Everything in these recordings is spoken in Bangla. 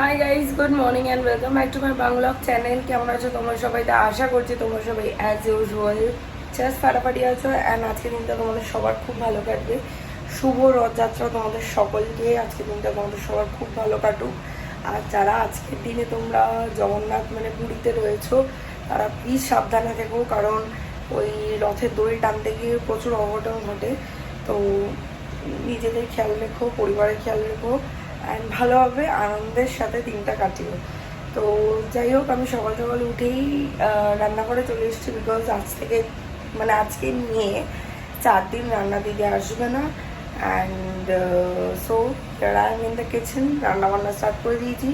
Hi guys good morning and welcome back to my Bangla channel কেমন আছো? তোমরা সবাই তা আশা করছি তোমরা সবাই অ্যাজ ইউজুয়াল জাস্ট ফাটাফাটি আছো অ্যান্ড আজকে দিনটা তোমাদের সবার খুব ভালো কাটবে। শুভ রথযাত্রা তোমাদের সকলকে। আজকে দিনটা তোমাদের সবার খুব ভালো কাটুক। আর যারা আজকের দিনে তোমরা জগন্নাথ মানে পুরীতে রয়েছো, তারা প্লিজ সাবধানে থেকো, কারণ ওই রথের দড়ি টানতে গিয়ে প্রচুর অঘটন ঘটে। তো নিজেদের খেয়াল রেখো, পরিবারের খেয়াল রেখো। অ্যান্ড ভালোভাবে আনন্দের সাথে দিনটা কাটিও। তো যাই হোক আমি সকাল সকাল উঠেই আহ, রান্না করে চলে এসেছি বিকজ আজ থেকে মানে আজকে নিয়ে চার দিন রান্না দিদি আসবে না। And so I am in the kitchen রান্না বান্না স্টার্ট করে দিয়েছি।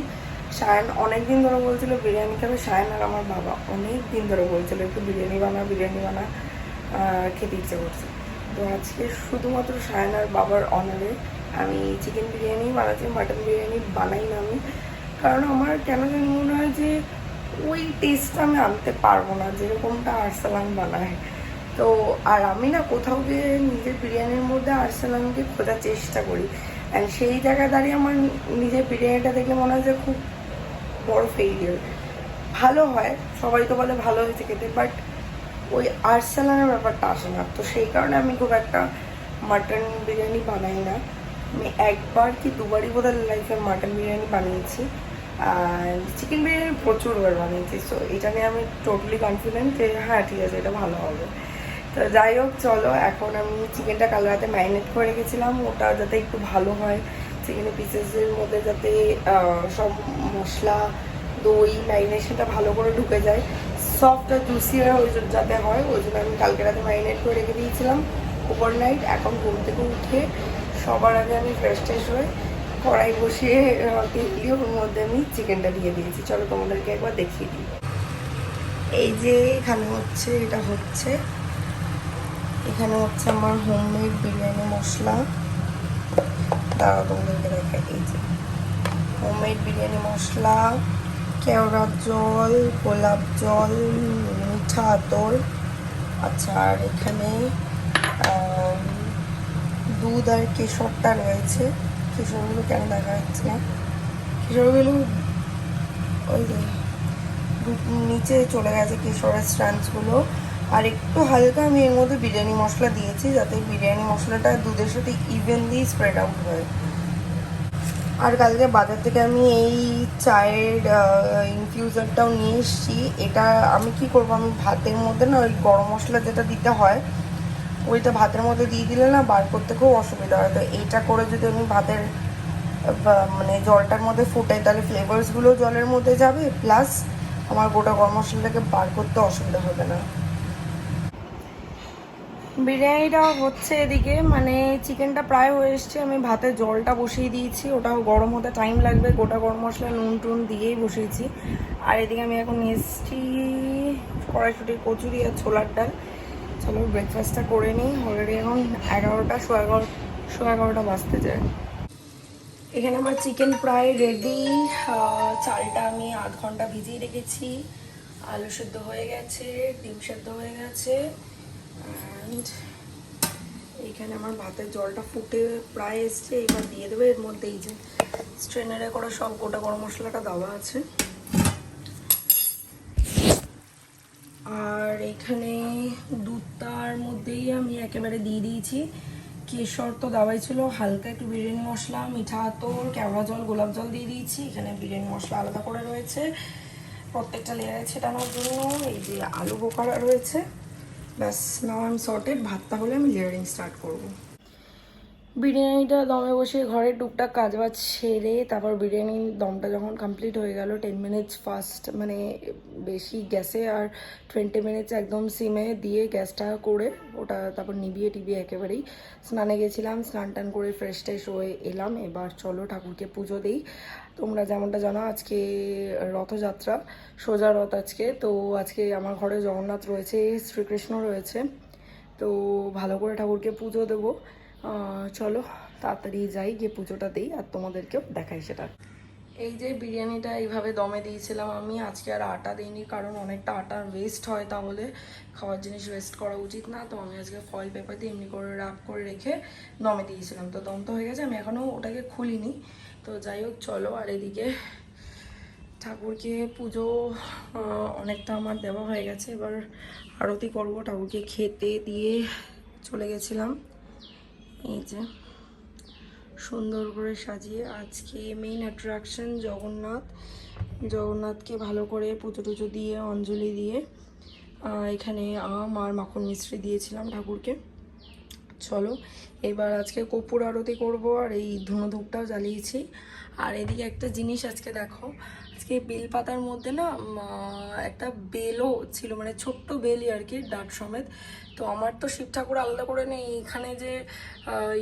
সায়ন অনেক দিন ধরে বলছিল বিরিয়ানি খাবে? সায়ন আর আমার বাবা অনেক দিন ধরে বলছিল একটু বিরিয়ানি বানা বিরিয়ানি বানা। খেতে ইচ্ছে করছে। তো আজকে শুধুমাত্র সায়ন আর বাবার অনারে আমি চিকেন বিরিয়ানি, বানাচ্ছি মাটন বিরিয়ানি বানাই না আমি। কারণ আমার কেন জানি মনে হয় যে ওই টেস্টটা আমি আনতে পারব না, যেরকমটা আরসালান বানায়। তো আর আমি না কোথাও গিয়ে নিজের বিরিয়ানির মধ্যে আরসালানকে খোঁজার চেষ্টা করি। অ্যান্ড সেই জায়গায় দাঁড়িয়ে আমার নিজের বিরিয়ানিটা দেখলে মনে হয় যে খুব বড় ফেইলিয়ার ভালো হয়, সবাই তো বলে ভালো হয়েছে খেতে বাট ওই আর্সেলানের ব্যাপারটা আসে না। তো সেই কারণে আমি খুব একটা মাটন বিরিয়ানি বানাই না। আমি একবার কি দুবারই বোধহয় লাইফে মাটন বিরিয়ানি বানিয়েছি। আর চিকেন বিরিয়ানি প্রচুরবার বানিয়েছি। সো এটা নিয়ে আমি টোটালি কনফিডেন্ট যে হ্যাঁ ঠিক আছে, এটা ভালো হবে। তো যাই হোক, চলো, এখন আমি চিকেনটা কাল রাতে ম্যারিনেট করে রেখেছিলাম। ওটা যাতে একটু ভালো হয়। চিকেনের পিসেসের মধ্যে যাতে সব মশলা, দই ম্যারিনেশনটা ভালো করে ঢুকে যায়। সফট আর জুসি ওই জন্য যাতে হয়, ওই জন্য আমি কালকে রাতে ম্যারিনেট করে রেখে দিয়েছিলাম ওভারনাইট এখন ঘুম থেকে উঠে সবার আগে আমি ফ্রেশ ট্রেশ হয়ে কড়াই বসিয়ে তেল দিয়ে ওর মধ্যে আমি চিকেনটা দিয়ে দিয়েছি। চলো তোমাদেরকে একবার দেখিয়ে দিই। এই যে এখানে হচ্ছে, এটা হচ্ছে। এখানে হচ্ছে আমার হোমমেড বিরিয়ানি মশলা। দাঁড়াও তোমাদেরকে দেখা এই যে হোমমেড বিরিয়ানি মশলা। কেওড়ার জল, গোলাপ জল, মিঠা আতর। আচ্ছা আর এখানে দুধ আর কেশরটা রয়েছে। কেশরগুলো কেন দেখা যাচ্ছে না? কেশরগুলো ওই যে নিচে চলে গেছে কেশরের স্ট্যান্ডসগুলো আর একটু হালকা আমি এর মধ্যে বিরিয়ানি মশলা দিয়েছি, যাতে বিরিয়ানি মশলাটা দুধের সাথে ইভেনলি স্প্রেড আউট হয়। আর কালকে বাজার থেকে আমি এই চায়ের ইনফিউজারটাও নিয়ে এসেছি। এটা আমি কি করব? আমি ভাতের মধ্যে না ওই গরম মশলা যেটা দিতে হয়, ওইটা ভাতের মধ্যে দিয়ে দিলে না বার করতে খুব অসুবিধা হয়। তো এইটা করে যদি আমি ভাতের মানে জলটার মধ্যে ফুটাই, তাহলে ফ্লেভারসগুলো জলের মধ্যে যাবে প্লাস আমার গোটা গরম মশলাটাকে বার করতে অসুবিধা হবে না। বিরিয়ানিটা হচ্ছে এদিকে মানে চিকেনটা প্রায় হয়ে এসছে, আমি ভাতে জলটা বসিয়ে দিয়েছি, ওটাও গরম হতে টাইম লাগবে, গোটা গরম মশলা, নুন টুন দিয়েই বসিয়েছি। আর এদিকে আমি এখন এসছি কড়াইশুটির কচুরি আর ছোলার ডাল। চলো ব্রেকফাস্টটা করে নিই অলরেডি এখন এগারোটা শো এগারো শো এগারোটা বাজতে যায়। এখানে আমার চিকেন প্রায় রেডি চালটা আমি আধ ঘণ্টা ভিজিয়ে রেখেছি। আলু সেদ্ধ হয়ে গেছে, ডিম সেদ্ধ হয়ে গেছে। অ্যান্ড এইখানে আমার ভাতের জলটা ফুটে প্রায় এসছে, এবার দিয়ে দেবে। এর মধ্যে এই যে স্ট্রেনারে করে সব গোটা গরম মশলাটা দেওয়া আছে। আর এখানে দুধটার মধ্যেই আমি একেবারে দিয়ে দিয়েছি। কেশর তো দেওয়াই ছিল, হালকা একটু বিরিয়ানি মশলা, মিঠা আতর, কেওড়া জল, গোলাপ জল দিয়ে দিয়েছি। এখানে বিরিয়ানি মশলা আলাদা করে রয়েছে। প্রত্যেকটা লেয়ারে ছেটানোর জন্য এই যে আলু বোকারা রয়েছে। ব্যাস। নাও আমি সর্টেড ভাতটা হলে আমি লেয়ারিং স্টার্ট করব। বিরিয়ানিটা দমে বসে ঘরে টুকটাক কাজ বাজ সেরে তারপর বিরিয়ানির দমটা যখন কমপ্লিট হয়ে গেল টেন মিনিটস ফাস্ট মানে বেশি গ্যাসে আর টোয়েন্টি মিনিটস একদম সিমে দিয়ে গ্যাসটা করে ওটা তারপর নিবিয়ে টিবিয়ে একেবারেই স্নানে গেছিলাম, স্নান টান করে ফ্রেশ ট্রেশ হয়ে এলাম। এবার চলো ঠাকুরকে পুজো দিই। তোমরা যেমনটা জানো, আজকে রথযাত্রা, সোজা রথ আজকে। তো আজকে আমার ঘরে জগন্নাথ রয়েছে, শ্রীকৃষ্ণ রয়েছে। তো ভালো করে ঠাকুরকে পুজো দেবো। চলো, তাড়াতাড়ি যাই, গিয়ে পুজোটা দিই আর তোমাদেরকেও দেখাই সেটা। এই যে বিরিয়ানিটা এইভাবে দমে দিয়েছিলাম আমি, আজকে আর আটা দিইনি কারণ অনেকটা আটা ওয়েস্ট হয়, তাহলে খাওয়ার জিনিস ওয়েস্ট করা উচিত না। তো আমি আজকে ফয়েল পেপার দিয়ে এমনি করে রাপ করে রেখে দমে দিয়েছিলাম। তো দম তো হয়ে গেছে, আমি এখনও ওটাকে খুলিনি। তো যাই হোক, চলো, আর এদিকে ঠাকুরকে পুজো অনেকটা আমার দেওয়া হয়ে গেছে। এবার আরতি করব, ঠাকুরকে খেতে দিয়ে চলে গেছিলাম। এই যে, সুন্দর করে সাজিয়ে আজকে মেইন অ্যাট্রাকশন জগন্নাথ। জগন্নাথকে ভালো করে পুজো টুজো দিয়ে, অঞ্জলি দিয়ে এখানে আম আর মাখন মিশ্রি দিয়েছিলাম ঠাকুরকে। চলো, এবার আজকে কর্পূর আরতি করব আর এই ধুনো ধূপটাও জ্বালিয়েছি। আর এদিকে একটা জিনিস আজকে দেখো আজকে বেল পাতার মধ্যে না একটা বেলও ছিল মানে ছোট্ট বেলই আর কি ডাট সমেত। তো আমার তো শিব ঠাকুর আলাদা করে নেই এখানে যে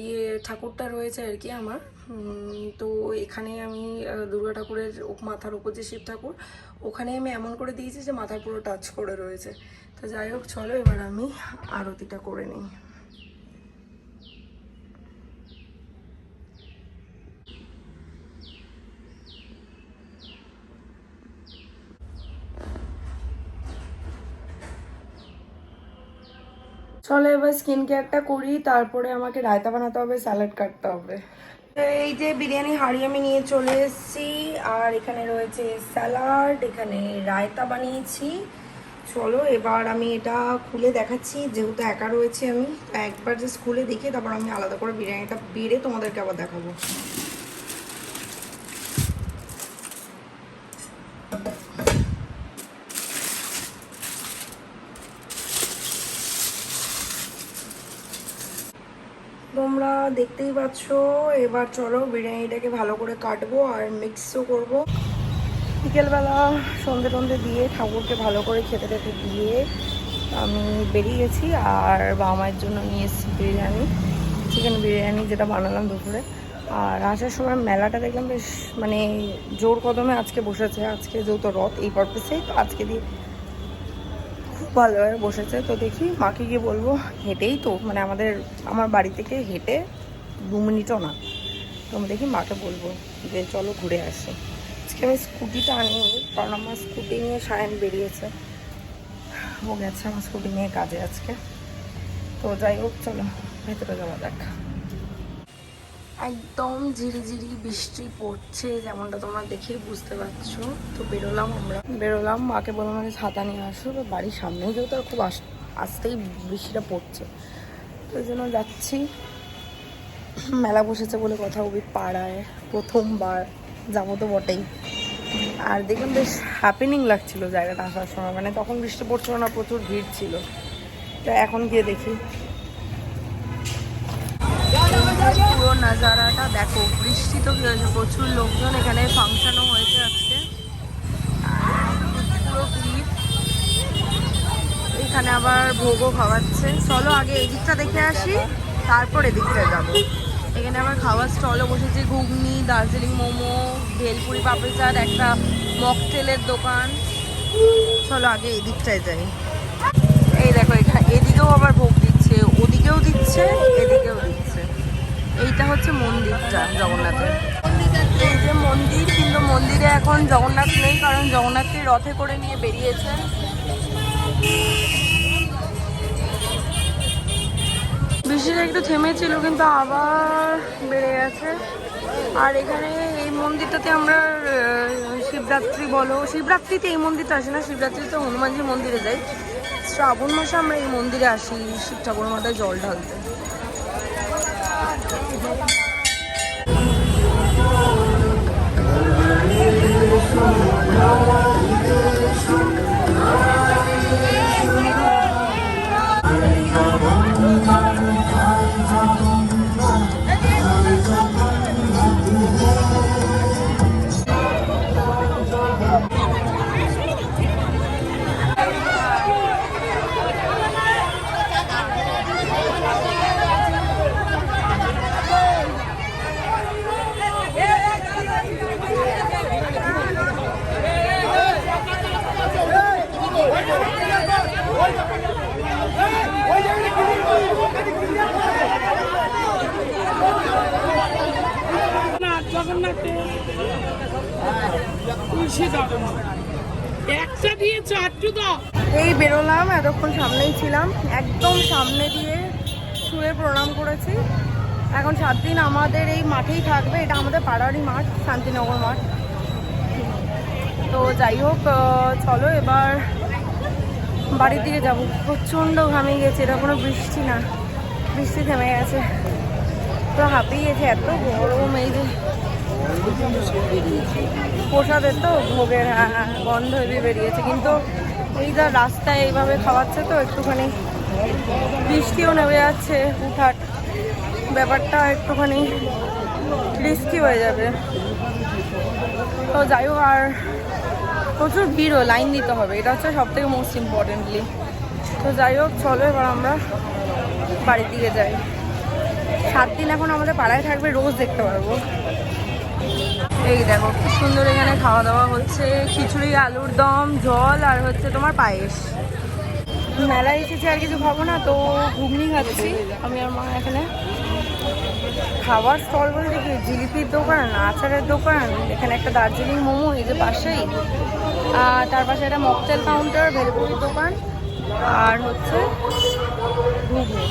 ইয়ে ঠাকুরটা রয়েছে আর কি আমার। তো এখানে আমি দুর্গা ঠাকুরের মাথার উপর যে শিব ঠাকুর, ওখানে আমি এমন করে দিয়েছি যে মাথার পুরো টাচ করে রয়েছে। তো যাই হোক, চলো এবার আমি আরতিটা করে নিই। চলো এবার স্কিন কেয়ারটা করি, তারপরে আমাকে রায়তা বানাতে হবে স্যালাড কাটতে হবে। এই যে বিরিয়ানি হাঁড়ি আমি নিয়ে চলে এসেছি, আর এখানে রয়েছে স্যালাড এখানে রায়তা বানিয়েছি। চলো এবার আমি এটা খুলে দেখাচ্ছি, যেহেতু একা রয়েছে আমি, একবার জাস্ট খুলে দেখে, তারপর আমি আলাদা করে বিরিয়ানিটা বেড়ে তোমাদেরকে আবার দেখাবো। তোমরা দেখতেই পাচ্ছ, এবার চলো বিরিয়ানিটাকে ভালো করে কাটবো আর মিক্সও করব। বিকেলবেলা সন্ধে টন্ধে দিয়ে ঠাকুরকে ভালো করে খেতে খেতে দিয়ে আমি বেরিয়ে গেছি আর বাবা মায়ের জন্য নিয়ে এসেছি বিরিয়ানি চিকেন বিরিয়ানি যেটা বানালাম দুপুরে। আর আসার সময় মেলাটা দেখলাম বেশ মানে জোর কদমে আজকে বসেছে, আজকে যেহেতু রথ এই পারপাসেই তো আজকে দিয়ে ভালোভাবে বসেছে, তো দেখি মাকে গিয়ে বলব, হেঁটেই তো মানে আমাদের, আমার বাড়ি থেকে হেঁটে দু মিনিটও না। তো আমি দেখি মাকে বলব যে, চলো ঘুরে আসি। আজকে আমি স্কুটিটা আনিনি, কারণ আমার স্কুটি নিয়ে সায়ন বেরিয়েছে। ও গেছে আমার স্কুটি নিয়ে কাজে আজকে। তো যাই হোক, চলো, ভেতরে যাওয়া দেখ একদম ঝিরিঝিরি বৃষ্টি পড়ছে, যেমনটা তোমরা দেখেই বুঝতে পারছ। তো বেরোলাম আমরা। বেরোলাম, মাকে বললাম যে ছাতা নিয়ে আসো তো বাড়ির সামনেও যেহেতু খুব আস- আসতেই বৃষ্টিটা পড়ছে। তো ওই জন্য যাচ্ছি। মেলা বসেছে বলে কথা, ওই পাড়ায়, প্রথমবার, যাব তো বটেই। আর দেখলাম বেশ হ্যাপেনিং লাগছিল জায়গাটা আসার সময় মানে তখন বৃষ্টি পড়ছিল না, প্রচুর ভিড় ছিল। তো এখন গিয়ে দেখি। পুরো নাজারাটা দেখো, বৃষ্টি তো কি হয়েছে? প্রচুর লোকজন এখানে ফাংশনও হয়েছে আজকে। পুরো ভিড়। এখানে আবার ভোগও খাওয়াচ্ছে। চলো আগে এই দিকটা দেখে আসি, তারপর এদিকটা যাব। এখানে আবার খাওয়ার স্টলও বসেছে, ঘুগনি, দার্জিলিং মোমো, ভেলপুরি পাপড়ি চাট, একটা মকটেলের দোকান। চলো আগে এই দিকটায় যাই। এই দেখো এখানে এদিকেও আবার ভোগ দিচ্ছে, ওদিকেও দিচ্ছে, এদিকেও দিচ্ছে। এইটা হচ্ছে মন্দিরটা জগন্নাথের। এই যে মন্দির, কিন্তু মন্দিরে এখন জগন্নাথ নেই, কারণ জগন্নাথকে রথে করে নিয়ে বেরিয়েছে। বৃষ্টিটা একটু থেমেছিল, কিন্তু আবার বেড়ে গেছে। আর এখানে এই মন্দিরটাতে আমরা শিবরাত্রি বলো, শিবরাত্রিতে এই মন্দিরটা আসে না, শিবরাত্রিতে হনুমানজি মন্দিরে যাই। শ্রাবণ মাসে আমরা এই মন্দিরে আসি, শিব ঠাকুর মাথায় জল ঢালতে। Thank you. এতক্ষণ সামনেই ছিলাম। একদম সামনে দিয়ে ছুঁয়ে প্রণাম করেছি। এখন সাত দিন আমাদের এই মাঠেই থাকবে। এটা আমাদের পাড়ারই মাঠ শান্তিনগর মাঠ। তো যাই হোক চলো এবার বাড়ির দিকে যাব। প্রচণ্ড ঘামে গেছে এটা কোনো বৃষ্টি না। বৃষ্টি থেমে গেছে। তো হাঁপিয়ে গেছে এত গরম এই যে। প্রসাদের তো ভোগের হ্যাঁ, হ্যাঁ, গন্ধ বেরিয়েছে। কিন্তু এই যা রাস্তায় এইভাবে খাওয়াচ্ছে তো, একটুখানি বৃষ্টিও নেমে যাচ্ছে। উঠাট ব্যাপারটা একটুখানি রিস্কি হয়ে যাবে। তো যাই হোক, আর প্রচুর ভিড়ও লাইন দিতে হবে। এটা হচ্ছে সব থেকে মোস্ট ইম্পর্টেন্টলি তো যাই হোক, চলো এবার আমরা বাড়ির দিকে যাই। সাত দিন এখন আমাদের পাড়ায় থাকবে, রোজ দেখতে পারব। এই দেখো, খুব সুন্দর এখানে খাওয়া দাওয়া হচ্ছে। খিচুড়ি, আলুর দম, জল, আর হচ্ছে তোমার পায়েস। মেলায় এসেছি আর কিছু খাব না, তো ঘুগনি খাচ্ছি। আমি আর মা এখানে খাবার স্টল বলতে কি, জিলিপির দোকান, আচারের দোকান, এখানে একটা দার্জিলিং মোমো, এই যে পাশেই। আর তার পাশে একটা মকটেল কাউন্টার, ভেলপুরির দোকান, আর হচ্ছে ঘুগনি।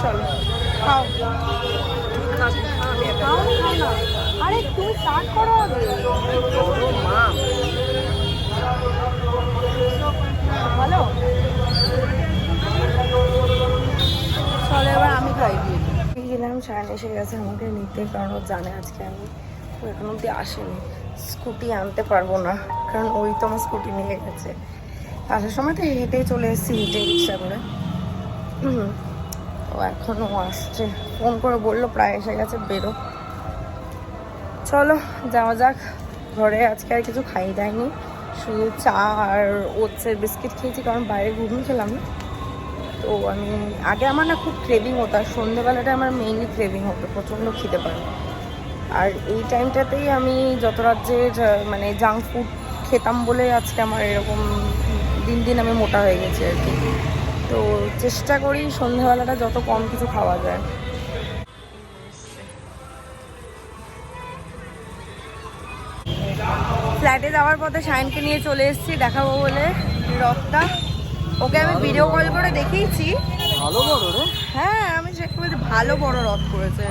চলো, খাও। আরে তুমি স্টার্ট করো আগে এবার আমি খাই। গেলাম, সায়ন এসে গেছে, আমাকে নিতে, কারণ ও জানে আজকে আমি ও এখন অব্দি আসেনি। স্কুটি আনতে পারব না, কারণ ওই তো আমার স্কুটি নিয়ে গেছে। আসার সময় তো হেঁটেই চলে এসেছি, হেঁটে রিক্সা করে। ও এখনও আসছে। ফোন করে বলল, প্রায় এসে গেছে, বেরো। চলো, যাওয়া যাক। ঘরে আজকে আর কিছু খাই দেয়নি। শুধু চা আর ওটসের বিস্কিট খেয়েছি, কারণ বাইরে ঘুগনি খেলাম। তো আমি, আগে আমার না খুব ক্রেভিং হতো, আর সন্ধ্যেবেলাটা আমার মেইনলি ক্রেভিং হতো, প্রচণ্ড খিদে পায়। আর এই টাইমটাতেই আমি যত রাজ্যের মানে জাঙ্ক ফুড খেতাম বলে আজকে আমার এরকম দিন দিন আমি মোটা হয়ে গেছি আর কি। তো চেষ্টা করি সন্ধ্যেবেলাটা যত কম কিছু খাওয়া যায়। যাওয়ার পথে সায়নকে নিয়ে চলে এসেছি দেখাবো বলে রথটা ওকে আমি ভিডিও কল করে দেখিয়েছি। ভালো বড় রে। হ্যাঁ আমি চেক করেছি ভালো বড় রথ করেছে।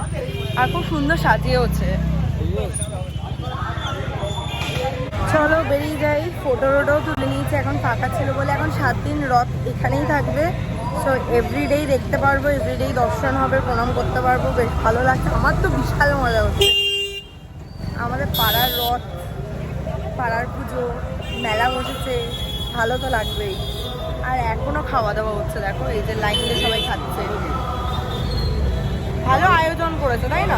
আর খুব সুন্দর সাজিয়েওছে। চলো বেরিয়ে যাই ফটো রোডও তুলে নিয়েছি এখন ফাঁকা ছিল বলে এখন সাত দিন রথ এখানেই থাকবে। সো এভরিডেই দেখতে পারব এভরিডেই দর্শন হবে প্রণাম করতে পারব বেশ ভালো লাগছে। আমার তো বিশাল মজা হচ্ছে আমাদের পাড়ার রথ পাড়ার পুজো, মেলা বসেছে, ভালো তো লাগবেই। আর এখনও খাওয়া দাওয়া হচ্ছে, দেখো, এই যে লাইন দিয়ে সবাই খাচ্ছে। ভালো আয়োজন করেছে, তাই না?